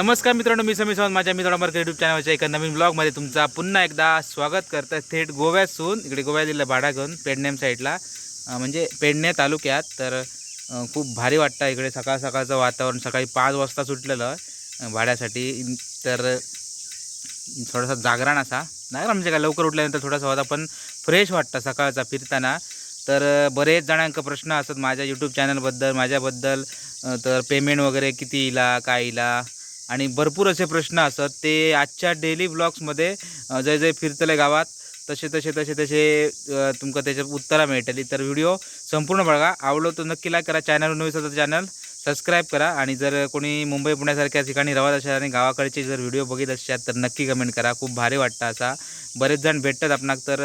नमस्कार मित्रांनो मी समी सावंत माझ्या मित्रांनो मार्केट युट्यूब चॅनलच्या एका नवीन ब्लॉगमध्ये तुमचा पुन्हा एकदा स्वागत करतं. थेट गोव्यासून इकडे गोव्या जिल्हा भाडा घेऊन पेडण्याम साईडला म्हणजे पेडणे तालुक्यात तर खूप भारी वाटतं इकडे सकाळ सकाळचं वातावरण सकाळी पाच वाजता सुटलेलं भाड्यासाठी. तर थोडासा जागरण असा. जागरण म्हणजे काय? लवकर उठल्यानंतर थोडासा होता पण फ्रेश वाटतं सकाळचा फिरताना. तर बरेच जणांका प्रश्न असतात माझ्या यूट्यूब चॅनलबद्दल माझ्याबद्दल. तर पेमेंट वगैरे किती इला काय इला आणि भरपूर असे प्रश्न असतात. ते आजच्या डेली ब्लॉग्समध्ये जय जय फिरतले गावात. तसे तसे तसे तसे तुमका त्याच्या उत्तरा मेळटली तर व्हिडिओ संपूर्ण बघा. आवडलो तर नक्की लाईक करा. चॅनल नवीन तर चॅनल सबस्क्राईब करा. आणि जर कोणी मुंबई पुण्यासारख्या ठिकाणी राहत असाल आणि गावाकडचे जर व्हिडिओ बघित असाल तर नक्की कमेंट करा. खूप भारी वाटतं असा. बरेच जण भेटतात आपणाक तर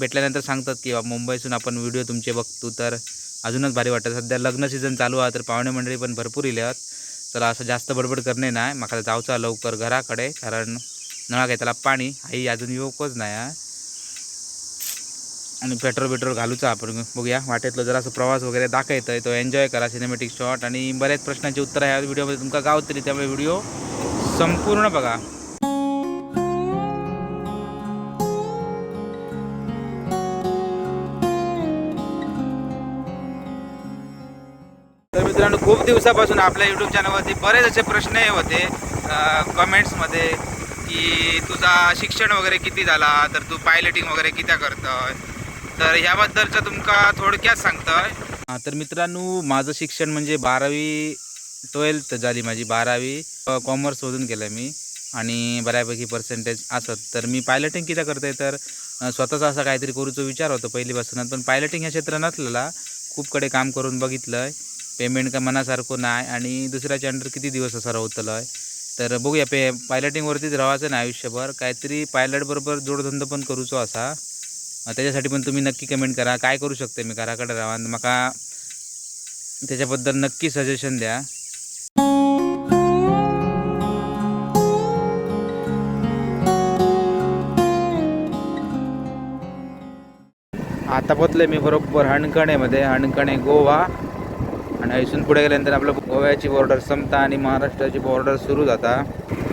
भेटल्यानंतर सांगतात की मुंबईसून आपण व्हिडिओ तुमचे बघतो. तर अजूनच भारी वाटतं. सध्या लग्न सीझन चालू आहे तर पाहुणे मंडळी पण भरपूर इले आहेत चला असं जास्त बडबड करणे नाही. माका जाऊचा लवकर घराकडे कारण नळा काय त्याला पाणी. आई अजून येऊकच नाही आणि पेट्रोल बिट्रोल घालूचा आपण. बघूया वाटेतलं जरा असं प्रवास वगैरे दाखवतोय तो एन्जॉय करा सिनेमॅटिक शॉट आणि बऱ्याच प्रश्नांची उत्तरं ह्या व्हिडिओमध्ये तुमका गावतली त्यामुळे व्हिडिओ संपूर्ण बघा. मित्रांनो खूप दिवसापासून आपल्या यूट्यूब चॅनलवरती बरेच असे प्रश्न हे होते कमेंट्समध्ये की तुझा शिक्षण वगैरे किती झाला तर तू पायलटिंग वगैरे किती करतोय? तर ह्याबद्दलचं तुमका थोडक्यात सांगतोय. तर मित्रांनो माझं शिक्षण म्हणजे बारावी ट्वेल्थ झाली माझी बारावी. कॉमर्समधून केलं मी आणि बऱ्यापैकी पर्सेंटेज असत. तर मी पायलटिंग किती करतोय तर स्वतःचा असा काहीतरी करूचा विचार होतो पहिलीपासूनच पण पायलटिंग ह्या क्षेत्र नसलेला. खूपकडे काम करून बघितलं आहे पेमेंट का मनासारखं नाही आणि दुसऱ्याच्या अंडर किती दिवस असं राहतलं आहे तर बघूया पे पायलटिंगवरतीच राहायचं नाही आयुष्यभर. काहीतरी पायलटबरोबर जोडधंदो पण करूचो असा. त्याच्यासाठी पण तुम्ही नक्की कमेंट करा. काय करू शकते मी घराकडे राहा माका त्याच्याबद्दल नक्की सजेशन द्या. आता पोचले मी बरोबर हणकणेमध्ये हणकणे गोवा. आणि इथून पुढे गेल्यानंतर आपलं गोव्याची बॉर्डर संपता आणि महाराष्ट्राची बॉर्डर सुरू जाता.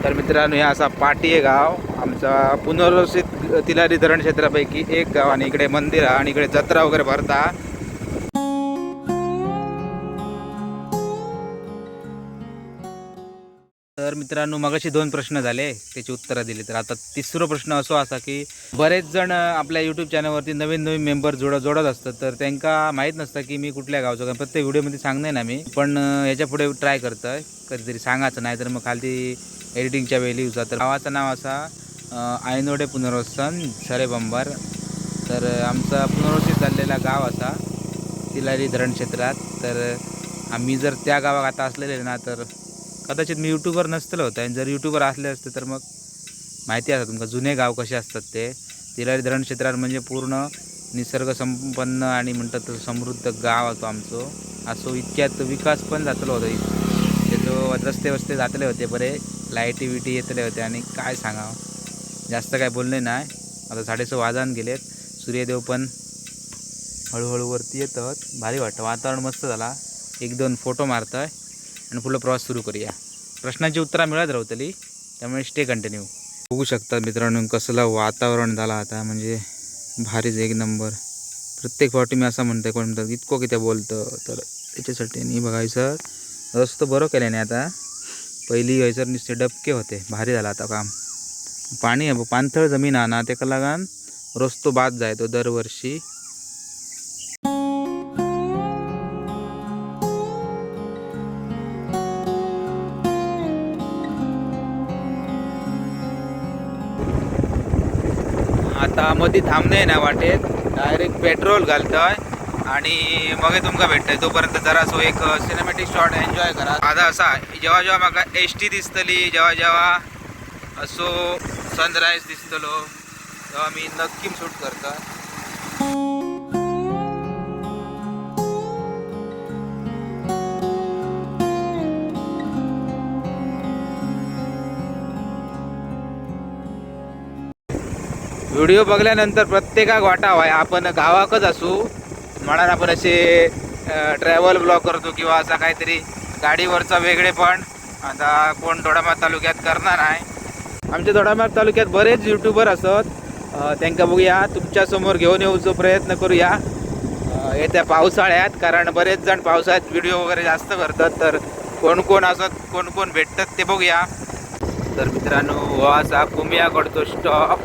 तर मित्रांनो हे असा पाटी गाव. आमचा पुनर्वसित तिलारी धरण क्षेत्रापैकी एक गाव आणि इकडे मंदिर आहे आणि इकडे जत्रा वगैरे भरता. मित्रांनो मगाशी दोन प्रश्न झाले. त्याची उत्तरं दिली. तर आता तिसरा प्रश्न असो असा की बरेच जण आपल्या यूट्यूब चॅनलवरती नवीन नवीन मेंबर जोड जोडत असतात. तर त्यांना माहीत नसतं की मी कुठल्या गावचं कारण प्रत्येक व्हिडिओमध्ये सांगणे ना मी. पण याच्यापुढे ट्राय करतोय. कधीतरी सांगायचं नाही तर मग खाली एडिटिंगच्या वेळी लिहूचा. तर गावाचं नाव असा आयनोडे पुनर्वसन सरे बंबर. तर आमचा पुनर्वसित झालेला गाव असा तिलारी धरण क्षेत्रात. तर आम्ही जर त्या गावात आता असलेले ना तर कदाचित मी यूट्यूबर नसतलं होतं आणि जर यूट्यूबवर असले असते तर मग माहिती असतं तुमका जुने गाव कसे असतात ते. तिलारी धरण क्षेत्रात म्हणजे पूर्ण निसर्ग संपन्न आणि म्हणतात तसं समृद्ध गाव होतो आमचं. असो इतक्यात विकास पण जातलो होतो. त्याचं रस्ते वस्ते जातले होते बरे लाईटी विटी येतले होते. आणि काय सांगावं? जास्त काय बोलले नाही. आता साडेसहा वाजान गेलेत. सूर्यदेव पण हळूहळू वरती येतात. भारी वाटतं. वातावरण मस्त झाला. एक दोन फोटो मारतोय. आणि पुढला प्रवास सुरू करूया. प्रश्नांची उत्तरं मिळत राहतली त्यामुळे स्टे कंटिन्यू बघू शकता मित्रांनो कसलं वातावरण झालं आता. म्हणजे भारीच एक नंबर प्रत्येक फावटी मी असं म्हणतोय कोण म्हणतात इतकं किती बोलतं. तर त्याच्यासाठी नाही बघायचं रस्तो बरं केलं नाही आता. पहिली हयसर नुसते डबके होते. भारी झाला आता काम. पाणी आहे पाणथळ जमीन आहे ना त्याका रस्तो बाद जाय तो दरवर्षी. आता मध्ये थांबणे ना वाटेत. डायरेक्ट पेट्रोल घालतोय. आणि मग तुमका भेटतंय. तोपर्यंत जरा सो एक सिनेमॅटिक शॉट एन्जॉय करा. आता असा जेव्हा जेव्हा म्हाका एस टी दिसतली जेव्हा जेव्हा असो सनराईज दिसतलो तेव्हा मी नक्की शूट करतो व्हिडिओ बघल्यानंतर प्रत्येकाक वाटावा आपण गावाकच असू. म्हणून आपण असे ट्रॅव्हल ब्लॉग करतो किंवा असा काहीतरी गाडीवरचा वेगळेपण आता कोण दोडामार तालुक्यात करणार आहे. आमच्या दोडामार तालुक्यात बरेच युट्यूबर असत. त्यांना त्यांका बघूया. तुमच्यासमोर घेऊन येऊचो प्रयत्न करूया. येत्या पावसाळ्यात कारण बरेच जण पावसाळ्यात व्हिडिओ वगैरे जास्त करतात. तर कोण कोण असत कोण कोण भेटतात ते बघूया. तर मित्रांनो हो असा कुमियाकडतो स्टॉप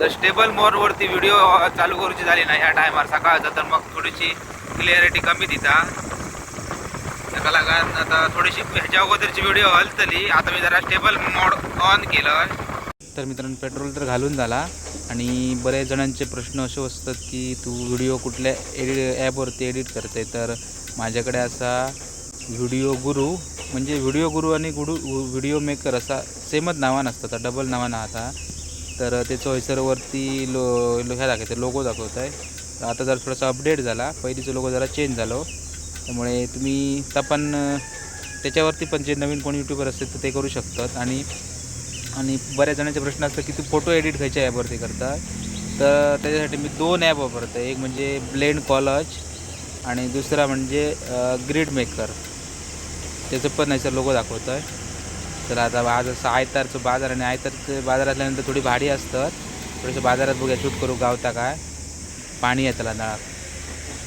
तर स्टेबल मोडवरती व्हिडिओ चालू करूची झाली ना ह्या टायमार सकाळचा तर मग थोडीशी क्लिअरिटी कमी दिता. ताका लागून आता थोडीशी ह्याच्या अगोदरची व्हिडिओ हलतली. आता मी जरा स्टेबल मोड ऑन केलं. तर मित्रांनो पेट्रोल तर घालून झाला. आणि बरेच जणांचे प्रश्न असे असतात की तू व्हिडिओ कुठल्या एडिट ॲपवरती एडिट करते तर माझ्याकडे असा व्हिडिओ गुरु म्हणजे व्हिडिओ गुरु आणि गुडू व्हिडिओ मेकर असा सेमच नावान असतं डबल नावानं आता. तर त्याचं चॉईसरवरती लो लो ह्या दाखवते लोगो दाखवत आहे तर आता जरा थोडासा अपडेट झाला. पहिलीचं लोगो जरा चेंज झालो. त्यामुळे तुम्ही तर पण त्याच्यावरती पण जे नवीन कोणी यूट्यूबर असतील तर ते करू शकतात. आणि आणि बऱ्याच जणांचे प्रश्न असतात की तू फोटो एडिट खायच्या ॲपवरती करता? तर त्याच्यासाठी मी दोन ॲप वापरतो एक म्हणजे ब्लेंड कॉलज आणि दुसरा म्हणजे ग्रीड मेकर त्याचं पण नाही सर लोगो दाखवतो आहे तर आता आज असं आयतारचं बाजार आणि आयतारचं बाजार असल्यानंतर थोडी भाडी असतात. थोडंसं बाजारात बघूया शूट करू गावता काय? पाणी आहे त्याला नळात.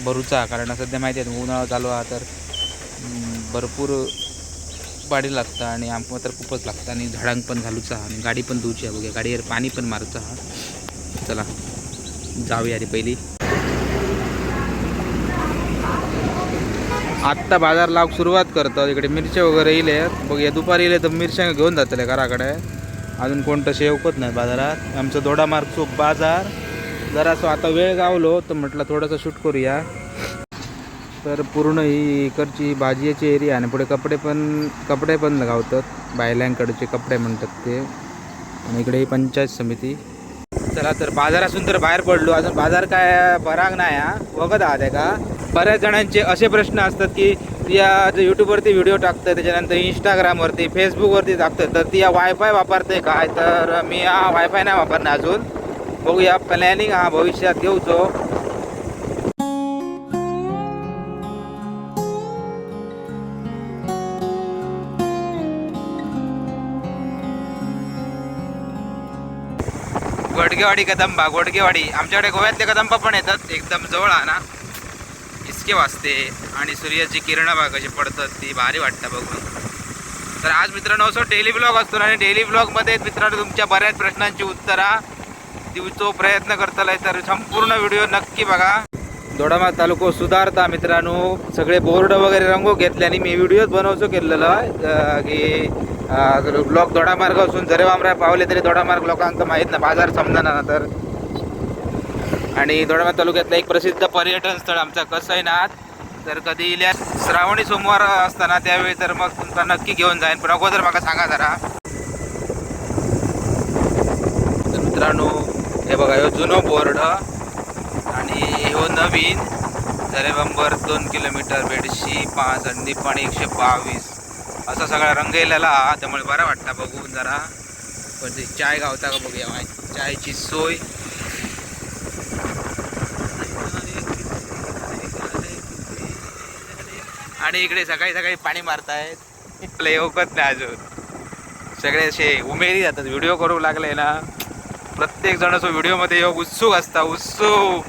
भरूचा कारण सध्या माहिती आहे उन्हाळा चालू हा तर भरपूर पाणी लागतं आणि आमक तर खूपच लागतं आणि झाडांक पण घालूचा आणि गाडी पण धुवची आहे बघूया गाडीवर पाणी पण मारूचा हा चला जाऊया रे पहिली. आत्ता बाजार लावक सुरुवात करतात इकडे मिरच्या वगैरे येईल बघ या दुपारी येले तर मिरच्या घेऊन जातले घराकडे. अजून कोणतं शेवकत नाही बाजारात. आमचं दोडामार्ग चोक बाजार. जरासं आता वेळ गावलो तर म्हटलं थोडंसं शूट करूया. तर पूर्ण ही इकडची भाजीची एरिया आणि पुढे कपडे पण कपडे पण गावतात. बायल्यांकडचे कपडे म्हणतात ते. आणि इकडे ही पंचायत समिती. चला तर बाजारासून तर बाहेर पडलो. अजून बाजार काय बराग नाही हा. बघत आहात आहे का? बऱ्याच जणांचे असे प्रश्न असतात की या यूट्यूबवरती व्हिडिओ टाकतं त्याच्यानंतर इंस्टाग्रामवरती फेसबुकवरती टाकतं तर ती या वायफाय वापरते काय? तर मी हा वायफाय नाही वापरणार अजून. बघूया प्लॅनिंग हा भविष्यात घेऊचो गोडगेवाडी कदंबा गोडगेवाडी. आमच्याकडे गोव्यातले कदंबा पण येतात एकदम जवळ आहे ना. इतके वाजते आणि सूर्याची किरणं बघा कशी पडतात ती भारी वाटतं बघून. तर आज मित्रांनो असं डेली ब्लॉग असतो आणि डेली ब्लॉगमध्ये मित्रांनो तुमच्या बऱ्याच प्रश्नांची उत्तरा देऊचो प्रयत्न करतलाय. तर संपूर्ण व्हिडिओ नक्की बघा. दोडामा तालुको सुधारता मित्रांनो सगळे बोर्ड वगैरे रंगो घेतले आणि मी व्हिडिओच बनवचो केलेला. की ब्लॉक दोडामार्ग असून जरे वामरा पावले तरी दोडामार्ग लोकांक माहीत ना बाजार समजणार ना तर आणि दोडामा तालुक्यातलं एक प्रसिद्ध पर्यटन स्थळ आमचा कसैनाथ. तर कधी इल्या श्रावणी सोमवार असताना त्यावेळी तर मग तुमचा नक्की घेऊन जाईन. पण अगोदर मला सांगा जरा. तर मित्रांनो हे बघा ह्यो जुनो बोर्ड आणि ह्यो हो नवीन. जरे दोन किलोमीटर बेडशी पाच आणि निपाणी एकशे बावीस. असा सगळा रंगलेला त्यामुळे बरा वाटता बघून जरा. पण ते चाय गावता का बघूया. चायची सोय. आणि इकडे सकाळी सकाळी पाणी मारतायत. आपलं येऊकत नाही अजून. सगळे असे उमेरी जातात. व्हिडिओ करू लागले ना. प्रत्येक जण असो व्हिडिओमध्ये योग उत्सुक असता. उत्सुक.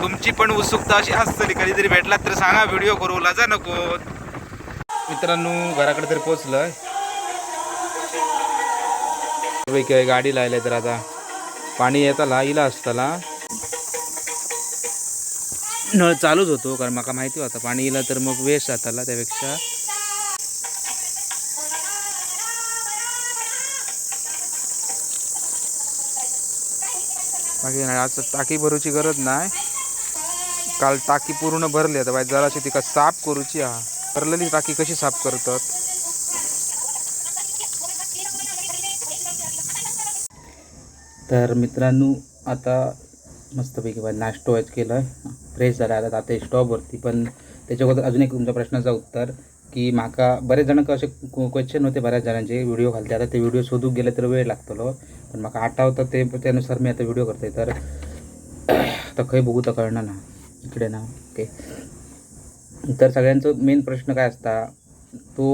तुमची पण उत्सुकता अशी असतली कधीतरी भेटलात तर सांगा व्हिडिओ करू. लाजा नको. मित्रांनो घराकडे तरी पोचलोय गाडी लायलाय तर आता पाणी येताला इला असताला. नळ चालूच होतो कारण माका माहिती होता पाणी येलं तर मग वेस्ट जाताला त्यापेक्षा. बाकी नाही आज टाकी भरूची गरज नाही. काल टाकी पूर्ण भरली आता बाई जराशी तिका साफ करूची हा. भरलेली टाकी कशी साफ करतात? तर मित्रांनो आता मस्तपैकी बघा नाश्तो आज केलं. आहे फ्रेश झाला. आता आता स्टॉपवरती पण त्याच्या अगोदर अजून एक तुमच्या प्रश्नाचं उत्तर की माका बरेच जण असे क्वेश्चन होते बऱ्याच जणांचे व्हिडिओ घालते. आता ते व्हिडिओ शोधूक गेले तर वेळ लागतलो. पण म्हाका आठवतं ते त्यानुसार मी आता व्हिडिओ करते तर आता खंय बघू तर कळणार ना. इकडे ना. ओके तर सगळ्यांचं मेन प्रश्न काय असता तो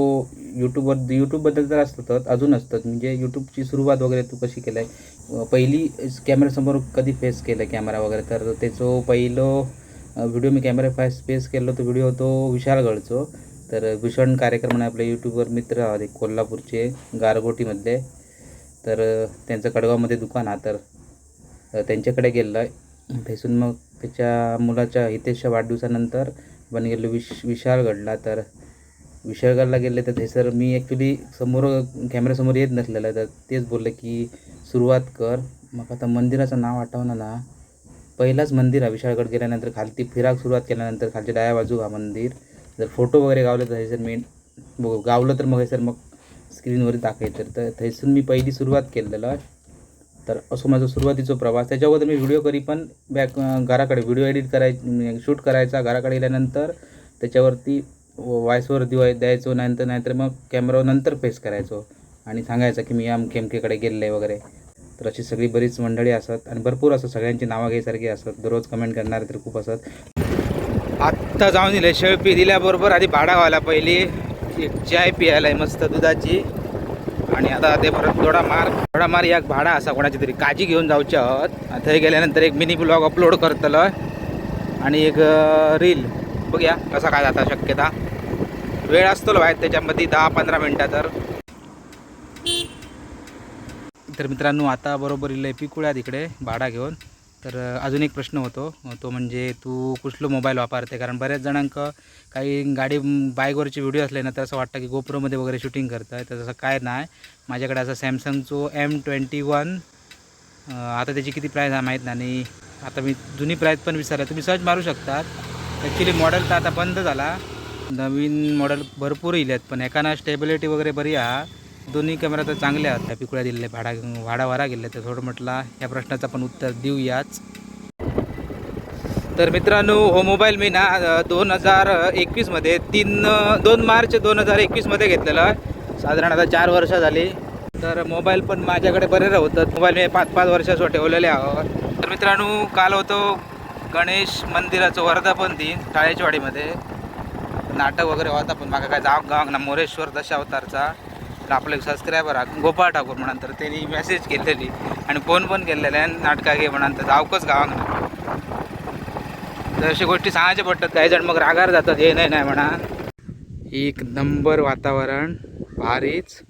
यूट्यूबवर यूट्यूबबद्दल तर असतातच अजून असतात म्हणजे यूट्यूबची सुरुवात वगैरे तू कशी केलं आहे पहिली कॅमेऱ्यासमोर कधी फेस केलं कॅमेरा वगैरे? तर त्याचो पहिलं व्हिडिओ मी कॅमेरा फेस फेस केलो तो व्हिडिओ तो विशाळगडचो तर भूषण कार्यक्रम आहे आपल्या यूट्यूबवर मित्र आहोत एक कोल्हापूरचे गारगोटीमधले. तर त्यांचं कडगावमध्ये दुकान आहे. तर त्यांच्याकडे गेलं आहे. मग त्याच्या मुलाच्या हितेशच्या वाढदिवसानंतर पण गेलो विश विशाळगडला तर विशाळगडला गेले तर सर मी ॲक्च्युली समोर कॅमेऱ्यासमोर येत नसलेलं तर तेच बोलले की सुरुवात कर. मग आता मंदिराचं नाव आठवणं ना पहिलाच मंदिर आहे विशाळगड गेल्यानंतर खालती फिराक सुरुवात केल्यानंतर खालच्या डाव्या बाजू हा मंदिर. जर फोटो वगैरे गावले तर थैसर मी बघू गावलं तर मग सर मग स्क्रीनवर दाखवायचं तर थैसून मी पहिली सुरुवात केलेलं. आहे तर असं माझा सुरुवातीचा प्रवास. त्याच्या अगोदर मी व्हिडिओ करी पण बॅक घराकडे व्हिडिओ एडिट कराय शूट करायचा घराकडे गेल्यानंतर त्याच्यावरती वॉईसवर दिवा द्यायचो नाहीतर नाहीतर मग कॅमेरावर नंतर फेस करायचो आणि सांगायचं की मी आम केमकेकडे गेले वगैरे. तर अशी सगळी बरीच मंडळी असत आणि भरपूर असत सगळ्यांची नावं घ्यायसारखी असत दररोज कमेंट करणारे तर खूप असत आत्ता जाऊन दिले शेळपी दिल्याबरोबर आधी भाडा व्हायला पहिली. एक चाय प्यायला आहे मस्त दुधाची. आणि आता ते परत थोडा मार थोडा मार एक भाडा असा कोणाची तरी काळजी घेऊन जाऊचे आहोत थंय गेल्यानंतर एक मिनी ब्लॉग अपलोड करतलो आणि एक रील बघूया कसा काय जाता शक्यता. वेळ असतो बाहेर त्याच्यामध्ये दहा पंधरा मिनटं तर. तर मित्रांनो आता बरोबर इले पिकुळ्या तिकडे भाडा घेऊन. तर अजून एक प्रश्न होतो. तो म्हणजे तू कुठलं मोबाईल वापरते? कारण बऱ्याच जणांक काही गाडी बाईकवरचे व्हिडिओ असले ना तर असं वाटतं की गोप्रोमध्ये वगैरे शूटिंग करतं आहे तर तसं काय नाही. माझ्याकडे असं सॅमसंगचो एम ट्वेंटी वन आता त्याची किती प्राईस आहे माहीत नाही. आणि आता मी जुनी प्राईस पण विचारलं तुम्ही सर्च मारू शकतात. ॲक्च्युली मॉडेल तर आता बंद झाला. नवीन मॉडेल भरपूर येईल आहेत पण. एकाना स्टेबिलिटी वगैरे बरी आहा दोन्ही कॅमेरा तर चांगले आहेत. त्या पिकुळ्या दिलेले भाडा भाडा वारा गेले तर थोडं म्हटला या प्रश्नाचं पण उत्तर देऊयाच तर मित्रांनो हो मोबाईल मी ना दोन हजार एकवीसमध्ये तीन दोन मार्च दोन हजार एकवीसमध्ये घेतलेला. साधारण आता चार वर्ष झाली. तर मोबाईल पण माझ्याकडे बरे होतं. मोबाईल मी पाच पाच वर्षासो ठेवलेले आहोत तर मित्रांनो काल होतो गणेश मंदिराचं वर्धापन दिन टाळेचवाडीमध्ये. नाटक वगैरे होता पण मागा काय जाव गाव ना मोरेश्वर दशावतारचा. तर आपले सबस्क्रायबर हा गोपाळ ठाकूर म्हणान तर त्यांनी मेसेज केलेली. आणि फोन पण केलेले आहे नाटका घे म्हणान तर जावकच गावांना तर अशी गोष्टी सांगायच्या पडतात काही जण मग रागार जातात हे नाही नाही म्हणा. एक नंबर वातावरण भारीच.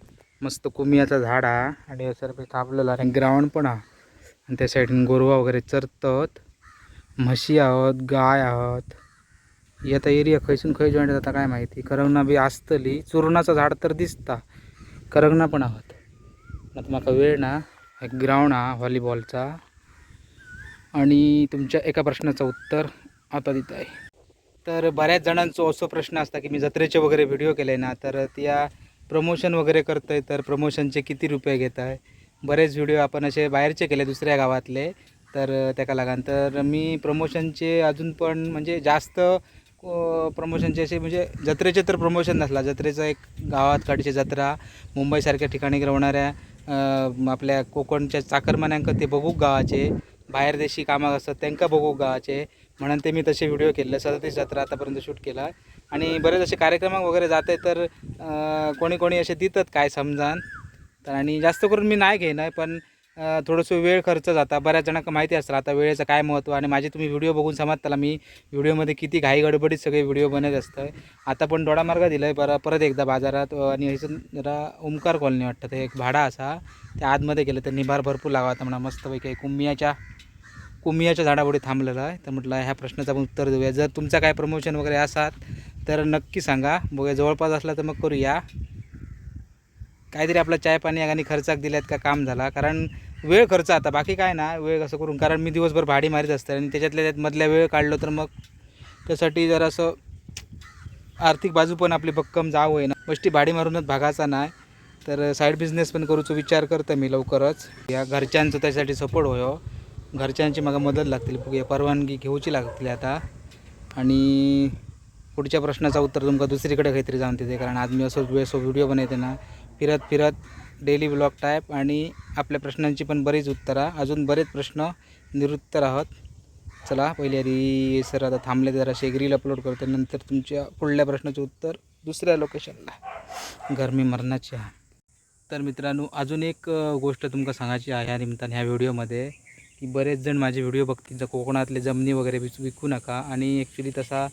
मस्त कुमियाचं झाड हा आणि सर थांबलेलं आणि ग्राउंड पण हा आणि त्या साईडून गोरवा वगैरे चरतात. म्हशी आहोत गाय आहोत. ही आता एरिया खयसून खंय जॉईंट जाता काय माहिती. करंगना बी आसतली. चुरणाचं झाड तर दिसता. करंगना पण आहोत. आता म्हाका वेळ ना एक ग्राउंड हा व्हॉलीबॉलचा आणि तुमच्या एका प्रश्नाचं उत्तर आता देत आहे. तर बऱ्याच जणांचो असो प्रश्न असता की मी जत्रेचे वगैरे व्हिडिओ केले ना तर त्या प्रमोशन वगैरे करतोय तर प्रमोशनचे किती रुपये घेत आहे बरेच व्हिडिओ आपण असे बाहेरचे केले दुसऱ्या गावातले. तर त्याका लागान तर मी प्रमोशनचे अजून पण म्हणजे जास्त प्रमोशनचे असे म्हणजे जत्रेचे तर प्रमोशन नसला. जत्रेचा एक गावात काडीची जत्रा मुंबईसारख्या ठिकाणी रवणाऱ्या आपल्या कोकणच्या चाकरमान्यांक ते बघूक गावाचे बाहेर देशी कामाक असतात त्यांका बघूक गावाचे म्हणून ते मी तसे व्हिडिओ केले सदतीस जत्रा आतापर्यंत शूट केला आणि बरेच असे कार्यक्रमाक वगैरे जाते तर कोणी कोणी असे देतात काय समजान. तर आणि जास्त करून मी नाही घेणार पण थोडंसं वेळ खर्च जाता. बऱ्याच जणांना माहिती असतं आता वेळेचं काय महत्त्व आणि माझे तुम्ही व्हिडिओ बघून समजताला मी व्हिडिओमध्ये किती घाई गडबडीत सगळे व्हिडिओ बनत असतं आता पण डोळा मार्ग दिला आहे बरं परत एकदा बाजारात आणि ह्याचं जरा ओमकार कॉलनी वाटतं. ते एक भाडा असा त्या आतमध्ये गेलं तर निभार भरपूर लागा होता म्हणा मस्तपैकी कुंबियाच्या कुमियाच्या झाडापुढे थांबलेला आहे. तर म्हटलं ह्या प्रश्नाचं आपण उत्तर देऊया. जर तुमचं काय प्रमोशन वगैरे असाल तर नक्की सांगा. बघूया जवळपास असला तर मग करूया. काहीतरी आपला चाय पाणी आणि खर्चाक दिल्यात का काम झाला. कारण वेळ खर्च आता. बाकी काय ना वेळ कसं करून. कारण मी दिवसभर भाडी मारीत असते आणि त्याच्यातल्या त्यात मधल्या वेळ काढलो तर मग त्यासाठी जरासं आर्थिक बाजू पण आपली भक्कम जाव होईना. बष्टी भाडी मारूनच भागाचा नाही. तर साईड बिझनेस पण करूचो विचार करतो मी लवकरच. या घरच्यांचं त्यासाठी सपोर्ट होयो. घरच्यांची मला मदत लागतील. बघूया परवानगी घेऊची लागतील आता. आणि पुढच्या प्रश्नाचं उत्तर तुमका दुसरीकडे काहीतरी जाऊन तिथे कारण आज मी असं वेळ व्हिडिओ बनवते ना. फिरत फिरत डेली ब्लॉग टाईप आणि आपल्या प्रश्नांची पण बरीच उत्तरं. अजून बरेच प्रश्न निरुत्तर आहोत चला पहिले आधी सर आता थांबले जरा शेगरील अपलोड करतो. नंतर तुमच्या पुढल्या प्रश्नाचे उत्तर दुसऱ्या लोकेशनला गरमी मरणाची आहे. तर मित्रांनो अजून एक गोष्ट तुमका सांगायची आहे या निमित्ताने ह्या व्हिडिओमध्ये की बरेच जण माझे व्हिडिओ बघतील. जर कोकणातले जमिनी वगैरे विकू नका. आणि ॲक्च्युली तसा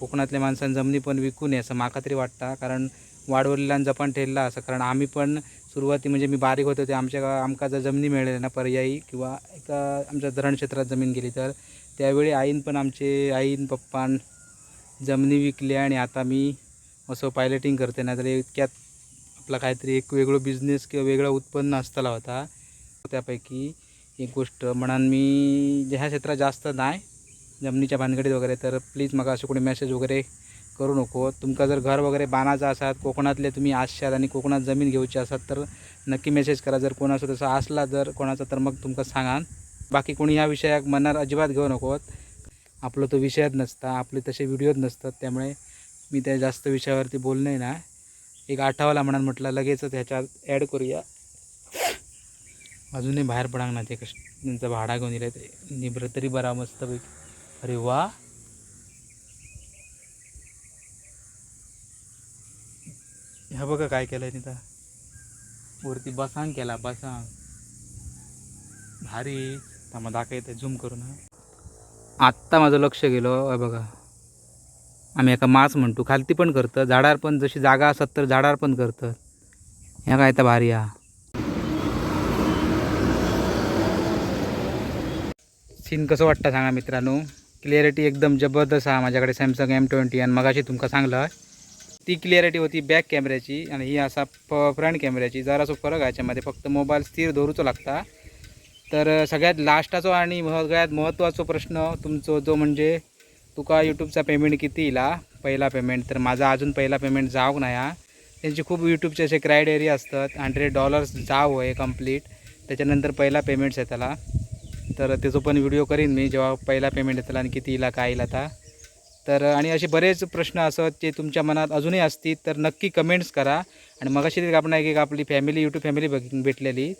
कोकणातल्या माणसांनी जमिनी पण विकू नये असं माका तरी वाटतं. कारण वाडवडिलांचा जपान ठेरला असं. कारण आम्ही पण सुरुवाती म्हणजे मी बारीक होतो ते आमच्या आमका जर जमिनी मिळाल्या ना पर्यायी किंवा एका आमच्या धरण क्षेत्रात जमीन गेली तर त्यावेळी आईन पण आमचे आईन पप्पान जमिनी विकल्या आणि आता मी असं पायलटिंग करते. ना तर इतक्यात आपला काहीतरी एक वेगळं बिझनेस किंवा वेगळं उत्पन्न असताला होता. त्यापैकी एक गोष्ट म्हणून मी ह्या क्षेत्रात जास्त नाही जमिनीच्या भानगडीत वगैरे तर प्लीज मला असं कोणी मेसेज वगैरे करू नको. तुमका जर घर वगैरे बांधायचं असात कोकणातले तुम्ही आसशात आणि कोकणात जमीन घेऊची असात तर नक्की मेसेज करा. जर कोणाचं तसं असला जर कोणाचा तर मग तुमका सांगा. बाकी कोणी ह्या विषयाक मनार अजिबात घेऊ नकोत आपलं तो विषयच नसता आपले तसे व्हिडिओच नसतात. त्यामुळे मी त्या जास्त विषयावरती बोलणे ना. एक आठवाला म्हणून म्हटलं लगेचच ह्याच्यात ॲड करूया. अजूनही बाहेर पडांग ना ते कश त्यांचा भाडा घेऊन दिलं ते निब्र तरी बरा मस्तपैकी. अरे वा! ह्या बघा काय केलं आहे तिथं. वरती बसांग केला बसांग भारी. थांबा दाखवते झूम करून आत्ता माझं लक्ष गेलं बघा. आम्ही एका मास म्हणतो खालती पण करतं झाडार पण जशी जागा असत तर झाडार पण करतं. ह्या काय तर भारी हा. सीन कसं वाटतं सांगा मित्रांनो? क्लिअरिटी एकदम जबरदस्त हा माझ्याकडे सॅमसंग एम ट्वेंटी आणि मगाशी तुमका सांगलं. ती क्लिअरिटी होती बॅक कॅमेऱ्याची आणि ही असा फ फ्रंट कॅमेऱ्याची जरासो फरक याच्यामध्ये. फक्त मोबाईल स्थिर धरूचो लागता. तर सगळ्यात लास्टाचो आणि सगळ्यात महत्त्वाचा प्रश्न तुमचो जो म्हणजे तुका यूट्यूबचा पेमेंट किती इला? पहिला पेमेंट तर माझा अजून पहिला पेमेंट जावंक नाही हा. त्यांचे खूप यूट्यूबचे असे क्रायटेरिया असतात. हंड्रेड डॉलर्स जाव होय कंप्लीट त्याच्यानंतर पहिला पेमेंट्स येताला. तर त्याचं पण व्हिडिओ करीन मी जेव्हा पहिला पेमेंट येताला आणि किती इला काय इला आता. तर आणि असे बरेच प्रश्न असत जे तुमच्या मनात अजूनही असतील तर नक्की कमेंट्स करा. आणि मगाशी एक आपण एक एक आपली फॅमिली यूट्यूब फॅमिली बघ भेटलेली.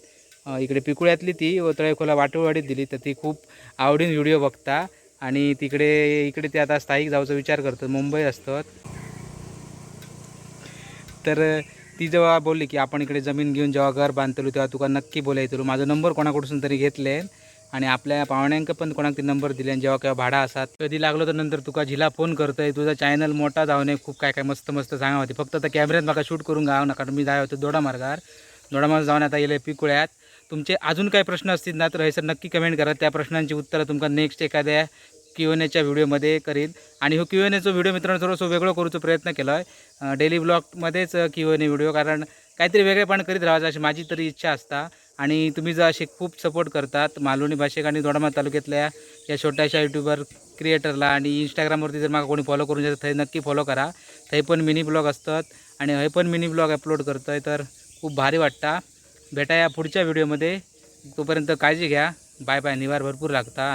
इकडे पिकुळ्यातली ती तळेखोला वाटोवाडीत दिली तर ती खूप आवडीन व्हिडिओ बघता. आणि तिकडे इकडे ते आता स्थायिक जाऊचा विचार करतात मुंबईत असतात. तर ती जेव्हा बोलली की आपण इकडे जमीन घेऊन जेव्हा घर बांधतलो तेव्हा तुका नक्की बोलायचो माझा नंबर कोणाकडून तरी घेतले. आणि आपल्या पाहुण्यांक पण कोणाक ते नंबर दिले जेव्हा केव्हा भाडा असतात कधी लागलो तर नंतर तुका झिला फोन करतय तुझा चॅनल मोठा जाऊन खूप काय काय मस्त मस्त सांगा होती. फक्त आता कॅमेऱ्यात मला शूट करून गाव नका मी जाय होतो दोडा दोडामार्ग दोडा मार्ग जाऊन आता येले पिकुळ्यात. तुमचे अजून काही प्रश्न असतील ना तर हयसर नक्की कमेंट करा. त्या प्रश्नांची उत्तरं तुमका नेक्स्ट एखाद्या क्यू एन एच्या व्हिडिओमध्ये करीन. आणि हो क्यू एन एचा व्हिडिओ मित्रांनो थोडंसं वेगळं करूचा प्रयत्न केला आहे डेली ब्लॉगमध्येच क्यू एन ए व्हिडिओ कारण काहीतरी वेगळेपण करीत राहायचं अशी माझी तरी इच्छा असता. आणि तुम्ही जर असे खूप सपोर्ट करतात मालवणी भाषिक आणि दोडामा तालुक्यातल्या या छोट्याशा यूट्यूबर क्रिएटरला आणि इंस्टाग्रामवरती जर मला कोणी फॉलो करून जातं थंय नक्की फॉलो करा. थंय पण मिनी ब्लॉग असतात आणि हे पण मिनी ब्लॉग अपलोड करतो आहे तर खूप भारी वाटता. भेटा या पुढच्या व्हिडिओमध्ये तोपर्यंत काळजी घ्या. बाय बाय निवार भरपूर लागता.